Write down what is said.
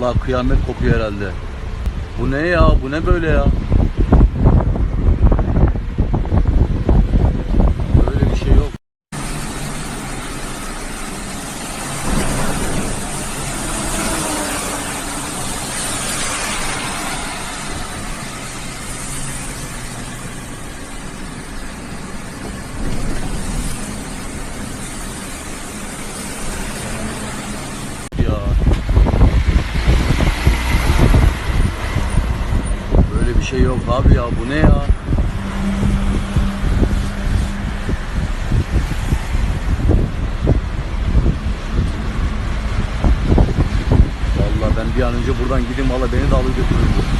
Vallahi kıyamet kokuyor herhalde. Bu ne ya? Bu ne böyle ya? Böyle bir şey yok. Ya. Böyle bir şey yok abi ya. Bu ne ya? Vallahi ben bir an önce buradan gideyim valla beni de alır götürür.